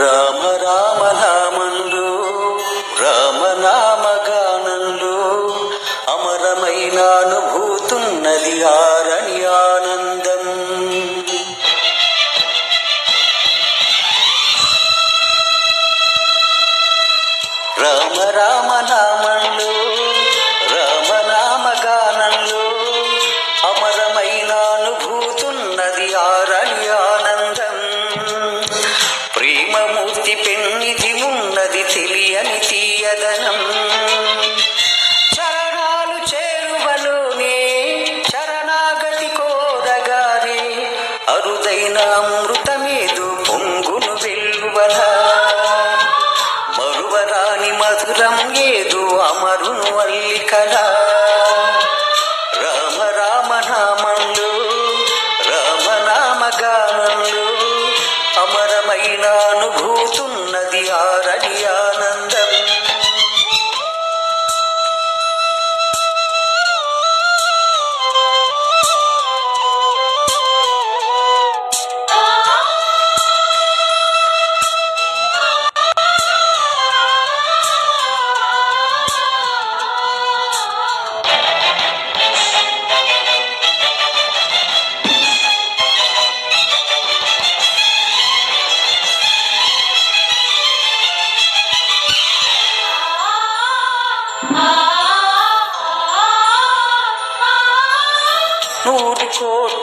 రామ రామ తెలియని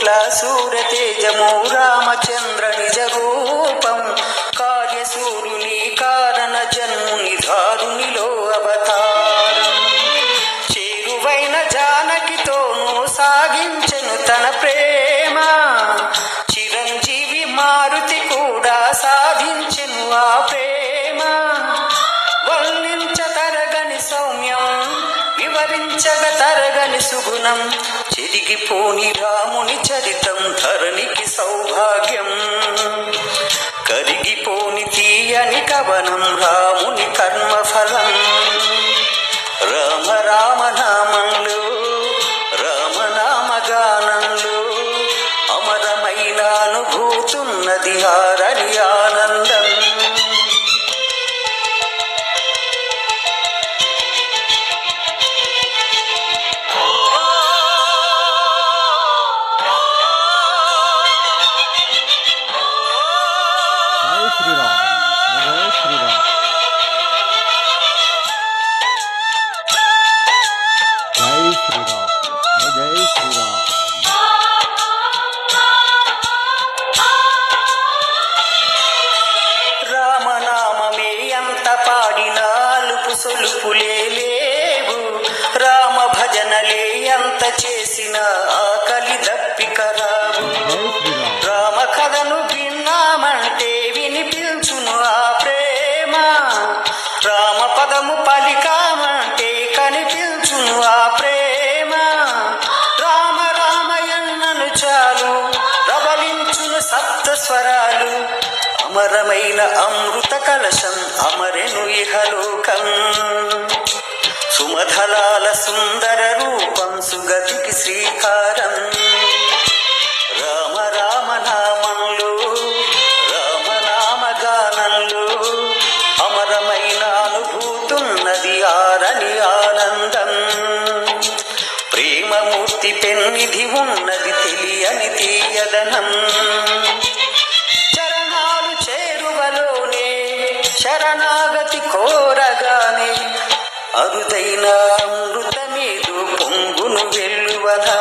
కోట్ల సూర్యతేజము రామచంద్ర నిజ రూపం కార్యసూరుని కారణ జన్ముని దారునిలో అవతారం. చేరువైన జానకితోనూ సాగించెను తన ప్రేమ. చిరంజీవి మారుతి కూడా సాధించెను ఆ ప్రేమ. వల్లించ తరగని సౌమ్యం వివరించగ తరగని సుగుణం. చెరిగిపోని రాముని చరితం ధరణికి సౌభాగ్యం. కరిగిపోని తీయని కవనం రాముని కర్మఫలం. రామ రామ నామంలో రామనామగానంలో అమరమైన అనుభూతున్నది హారని ఆనందం. తలుపులే లేవు. రామ భజనలే ఎంత చేసిన ఆకలి దప్పిక రావు. రామ కథను విన్నామంటే వినిపించును ఆ ప్రేమ. రామ పదము పలికామంటే కనిపించును ఆ ప్రేమ. రామ రామయన్నను చాలు ప్రబలించును సప్త స్వరాలు అమరమైన అమృత కలశం అమరెను ఇహలోకం. సుమధలాల సుందర రూపం సుగతికి శ్రీకారం. రామ రామ నామంలో రామనామ గానంలో అమరమైన అనుభూతున్నది ఆరని ఆనందం. ప్రేమమూర్తి పెన్నిధి ఉన్నది తెలియని తీయదనం. వెల్లువలా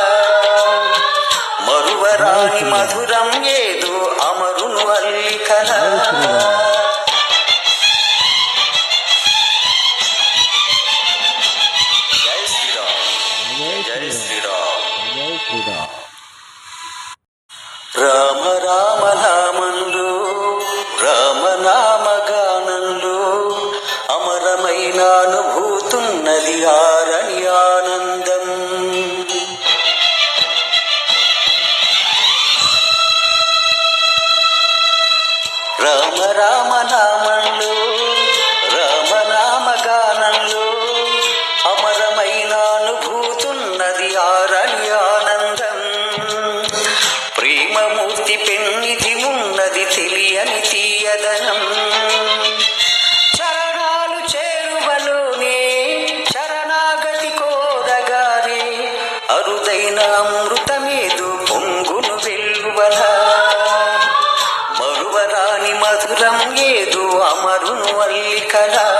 మరువరాని మధురం ఏదో అమరును అల్లికల రామ రామ నామంలో రామనామగానంలో అమరమైన అనుభూతున్నది ఆరణి ఆనందం. ప్రేమమూర్తి పెన్నిది ఉన్నది తెలియని తీయదనం. మధురం ఏదో అమరును అల్లికలా